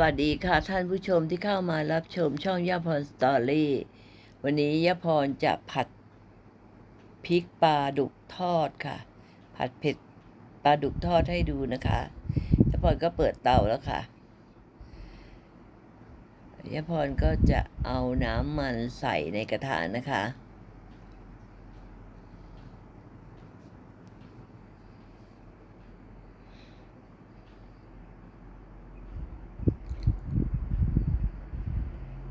วัสดีค่ะท่านผู้ชมที่เข้ามารับชมช่องย่าพรสตอรี่วันนี้ย่าพรจะผัดพริกปลาดุกทอดค่ะ ผัดเผ็ดปลาดุกทอดให้ดูนะคะย่าพรก็เปิดเตาแล้วค่ะย่าพรก็จะเอาน้ำมันใส่ในกระถางนะคะ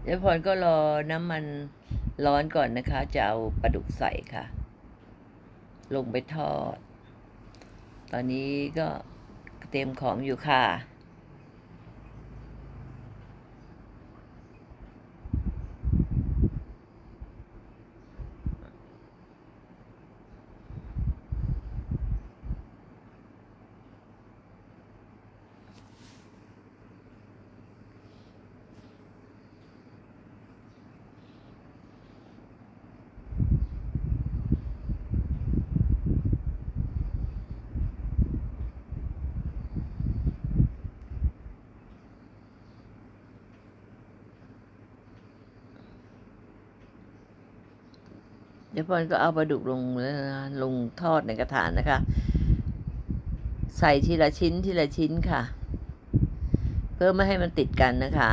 เดี๋ยวพรก็รอน้ำมันร้อนก่อนนะคะ จะเอาปลาดุกใส่ค่ะ ลงไปทอด ตอนนี้ก็เตรียมของอยู่ค่ะ เดี๋ยวพอนก็เอาปลาดุกลงแล้วนะลงทอดในกระถางนะคะ ใส่ทีละชิ้นทีละชิ้นค่ะ เพื่อไม่ให้มันติดกันนะคะ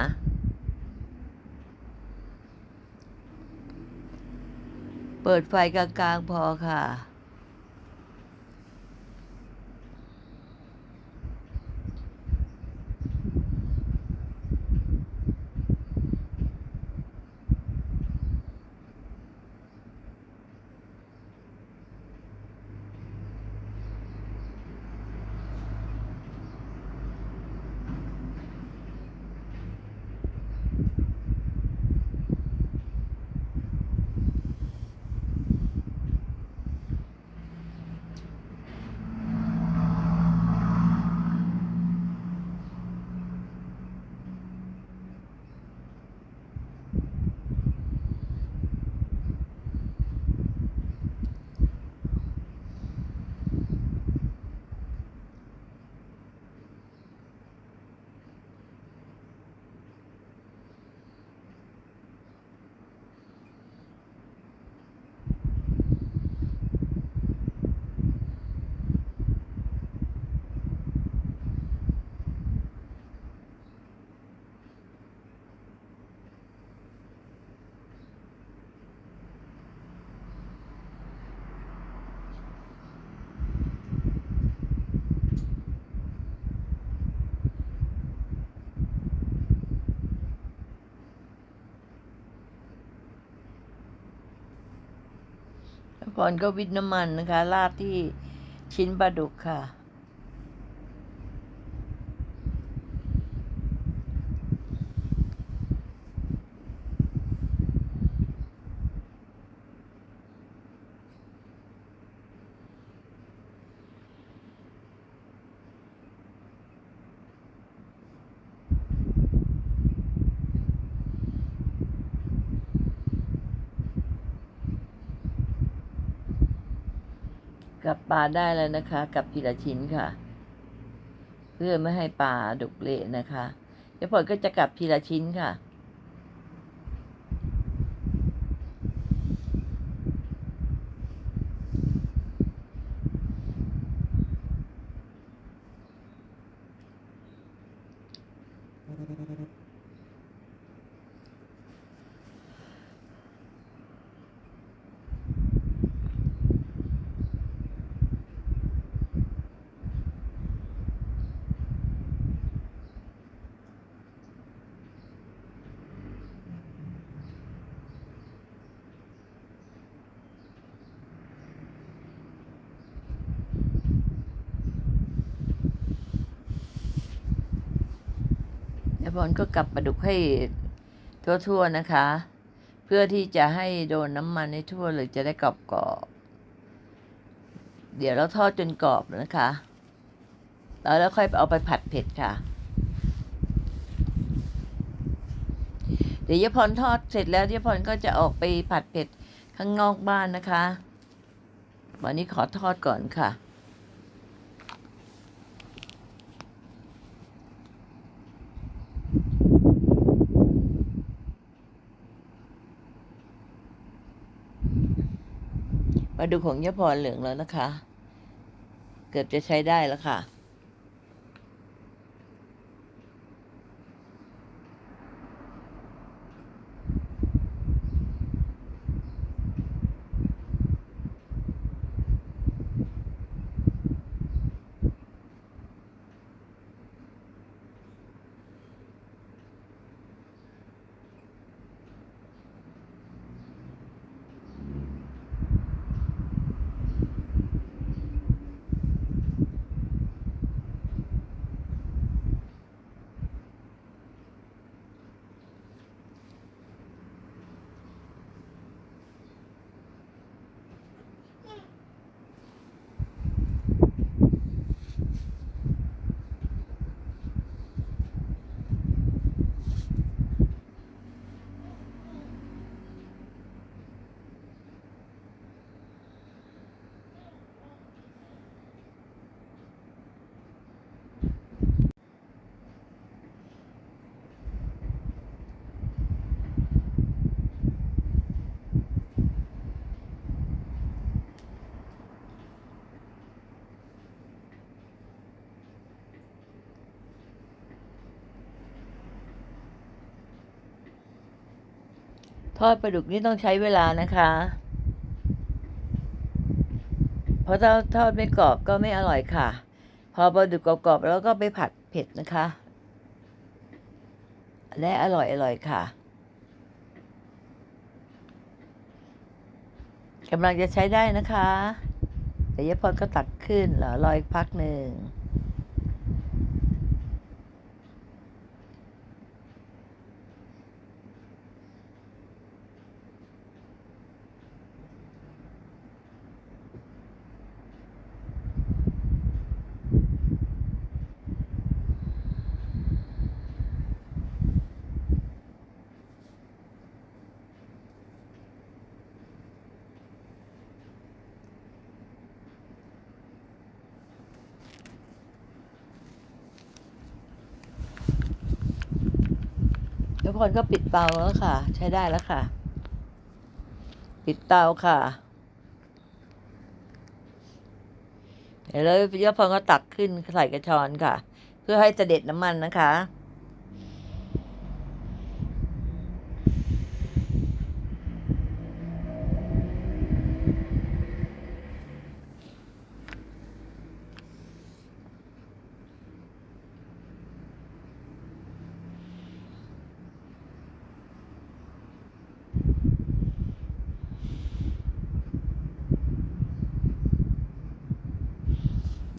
เปิดไฟกลางๆพอค่ะ พรก็วิทน้ำมันนะคะราดที่ชิ้นปลาดุกค่ะ กับปลาได้แล้วนะคะ กับทีละชิ้นค่ะ เพื่อไม่ให้ปลาดุกเละนะคะเดี๋ยวผลก็จะกลับทีละชิ้นค่ะ รก็กลับปลาดุกให้ทั่วๆนะคะ เพื่อที่จะให้โดนน้ำมันให้ทั่วเลยจะได้กรอบๆเดี๋ยวเราทอดจนกรอบนะคะแล้วแล้วค่อยเอาไปผัดเผ็ดค่ะ เดี๋ยวยาพรทอดเสร็จแล้วยายพรก็จะออกไปผัดเผ็ดข้างนอกบ้านนะคะ วันนี้ขอทอดก่อนค่ะ มาดูของยะพรเหลืองแล้วนะคะ เกือบจะใช้ได้แล้วค่ะ ทอดปลาดุกนี่ต้องใช้เวลานะคะ เพราะถ้าทอดไม่กรอบก็ไม่อร่อยค่ะ พอปลาดุกกรอบๆแล้วก็ไปผัดเผ็ดนะคะ และอร่อยอร่อยค่ะกำลังจะใช้ได้นะคะ แต่ยะพรก็ตักขึ้นเหรอรออีกพักหนึ่ง คนก็ปิดเตาแล้วค่ะ ใช้ได้แล้วค่ะ ปิดเตาค่ะเดี๋ยวแล้วยพรก็ตักขึ้นใส่กระชอนค่ะ เพื่อให้เสด็จน้ำมันนะคะ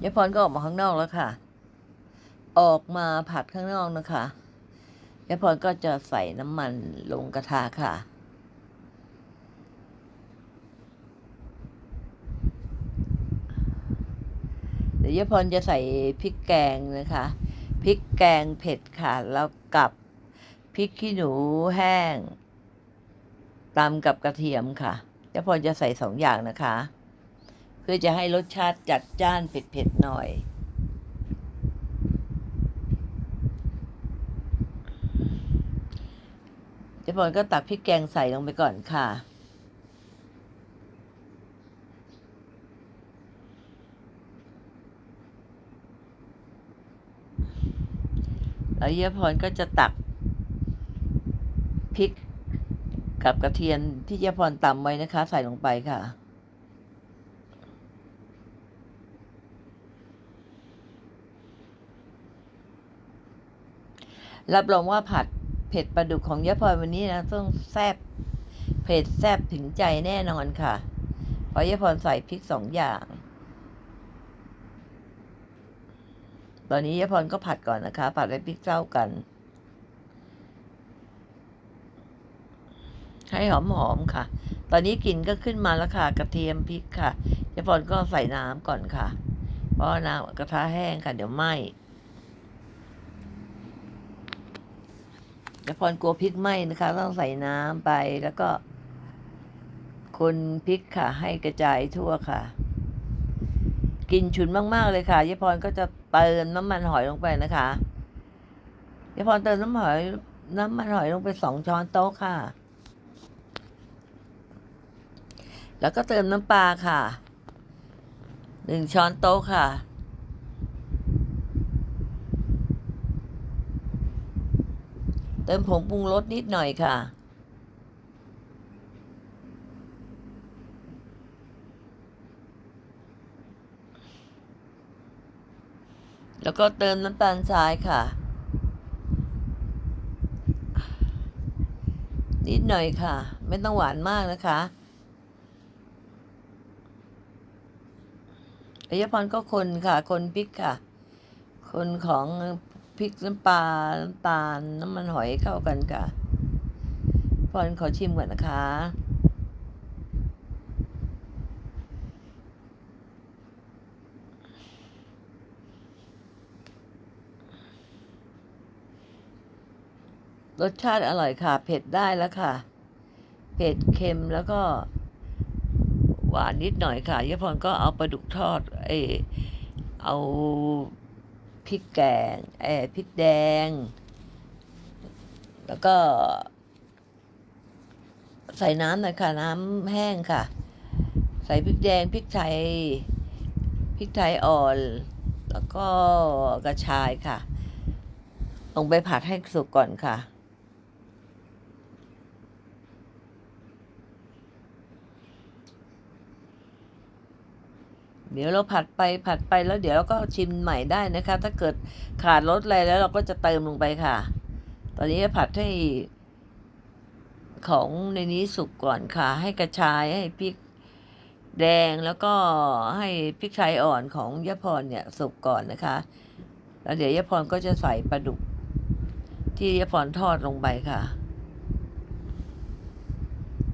ยายพรก็ออกมาข้างนอกแล้วค่ะ ออกมาผัดข้างนอกนะคะยายพรก็จะใส่น้ำมันลงกระทะค่ะ เดี๋ยวยายพรจะใส่พริกแกงนะคะ พริกแกงเผ็ดค่ะ แล้วกับพริกขี้หนูแห้งตำกับกระเทียมค่ะยายพรจะใส่สองอย่างนะคะ พื่อจะให้รสชาติจัดจ้านเผ็ดๆหน่อย เจ๊พลก็ตักพริกแกงใส่ลงไปก่อนค่ะแล้วเจ๊พรก็จะตักพริกกับกระเทียมที่เจ๊พรตำไว้นะคะ ใส่ลงไปค่ะ รับรองว่าผัดเผ็ดปลาดุกของยะพรวันนี้นะต้องแซ่บเผ็ดแซ่บถึงใจแน่นอนค่ะ เพราะยะพรใส่พริกสองอย่าง ตอนนี้ยะพรก็ผัดก่อนนะคะ ผัดให้พริกเข้ากัน ให้หอมๆค่ะ ตอนนี้กลิ่นก็ขึ้นมาแล้วค่ะ กระเทียมพริกค่ะยะพรก็ใส่น้ำก่อนค่ะ เพราะน้ำกระทะแห้งค่ะ เดี๋ยวไหม้ แต่พรกลัวพริกไหม้นะคะ ต้องใส่น้ำไปแล้วก็ คนพริกค่ะ ให้กระจายทั่วค่ะกลินฉุนมาก ๆ เลยค่ะยายพรก็จะเติมน้ำมันหอยลงไปนะคะยายพรเติมน้ำหอยน้ำมันหอยลงไปสองช้อนโต๊ะค่ะ แล้วก็เติมน้ำปลาค่ะหนึ่งช้อนโต๊ะค่ะ เติมผงปรุงรสนิดหน่อยค่ะ แล้วก็เติมน้ำตาลทรายค่ะ นิดหน่อยค่ะ ไม่ต้องหวานมากนะคะอายพรก็คนค่ะ คนพริกค่ะ คนของ พริกน้ำปลาน้ำตาลน้ำมันหอยเข้ากันค่ะพรขอชิมก่อนนะคะ รสชาติอร่อยค่ะ เผ็ดได้แล้วค่ะ เผ็ดเค็มแล้วก็ หวานนิดหน่อยค่ะยายพรก็เอาปลาดุกทอด เออเอา พริกแกงเออพริกแดง แล้วก็ ใส่น้ำหน่อยค่ะ น้ำแห้งค่ะ ใส่พริกแดงพริกไทยพริกไทยอ่อน แล้วก็กระชายค่ะ ลงไปผัดให้สุกก่อนค่ะ เดี๋ยวเราผัดไปผัดไปแล้วเดี๋ยวเราก็ชิมใหม่ได้นะคะ ถ้าเกิดขาดรสอะไรแล้วเราก็จะเติมลงไปค่ะ ตอนนี้ผัดให้ของในนี้สุกก่อนค่ะ ให้กระชายให้พริกแดงแล้วก็ให้พริกไทยอ่อนของยะพรเนี่ยสุกก่อนนะคะ แล้วเดี๋ยวยะพรก็จะใส่ปลาดุก ที่ยะพรทอดลงไปค่ะ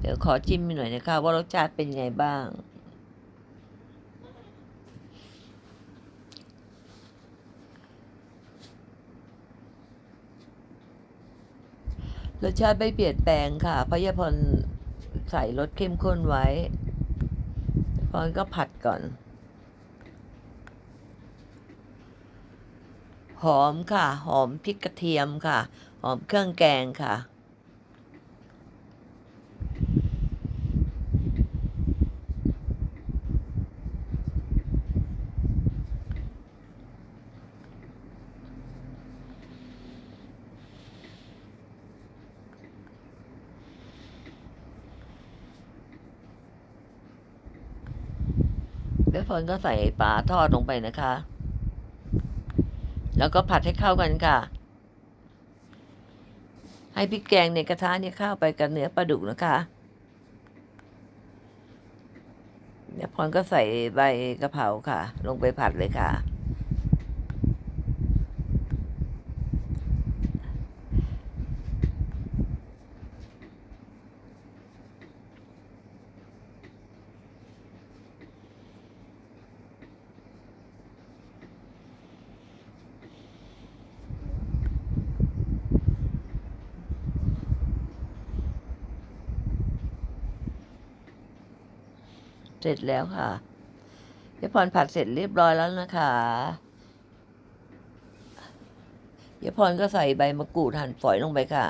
เดี๋ยวขอจิ้มหน่อยนะคะ ว่ารสชาติเป็นไงบ้าง รสชาติไม่เปลี่ยนแปลงค่ะเพราะยาพรใส่รสเข้มข้นไว้พรก็ผัดก่อน หอมค่ะ หอมพริกกระเทียมค่ะ หอมเครื่องแกงค่ะ พรก็ใส่ปลาทอดลงไปนะคะ แล้วก็ผัดให้เข้ากันค่ะ ให้พริกแกงในกระทะเนี่ยเข้าไปกับเนื้อปลาดุกนะคะเนี่ยพรก็ใส่ใบกะเพราค่ะ ลงไปผัดเลยค่ะ เสร็จแล้วค่ะยายพรผัดเสร็จเรียบร้อยแล้วนะคะยายพรก็ใส่ใบมะกรูดหั่นฝอยลงไปค่ะ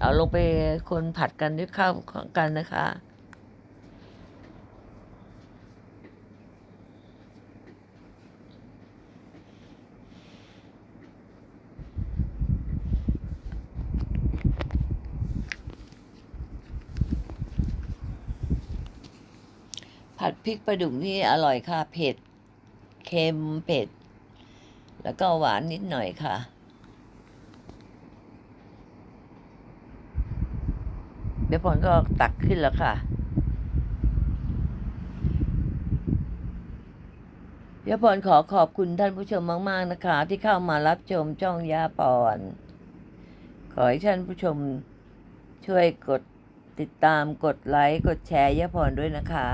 เอาลงไปคนผัดกันด้วยข้าวกันนะคะ ผัดพ ริกปลาดุกนี่อร่อยค่ะเผ็ดเค็มเผ็ด แล้วก็หวานนิดหน่อยค่ะ เดี๋ยวพรก็ตักขึ้นแล้วค่ะ เดี๋ยวพรขอขอบคุณท่านผู้ชมมาก ๆ นะคะ ที่เข้ามารับชมจ้องยาปอน ขอให้ท่านผู้ชมช่วยกดติดตามกดไลค์ กดแชร์ยาพรด้วยนะคะ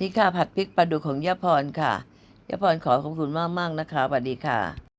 นี่ค่ะผัดพริกปลาดุกของย่าพรค่ะย่าพรขอขอบคุณมากมากนะคะสวัสดีค่ะ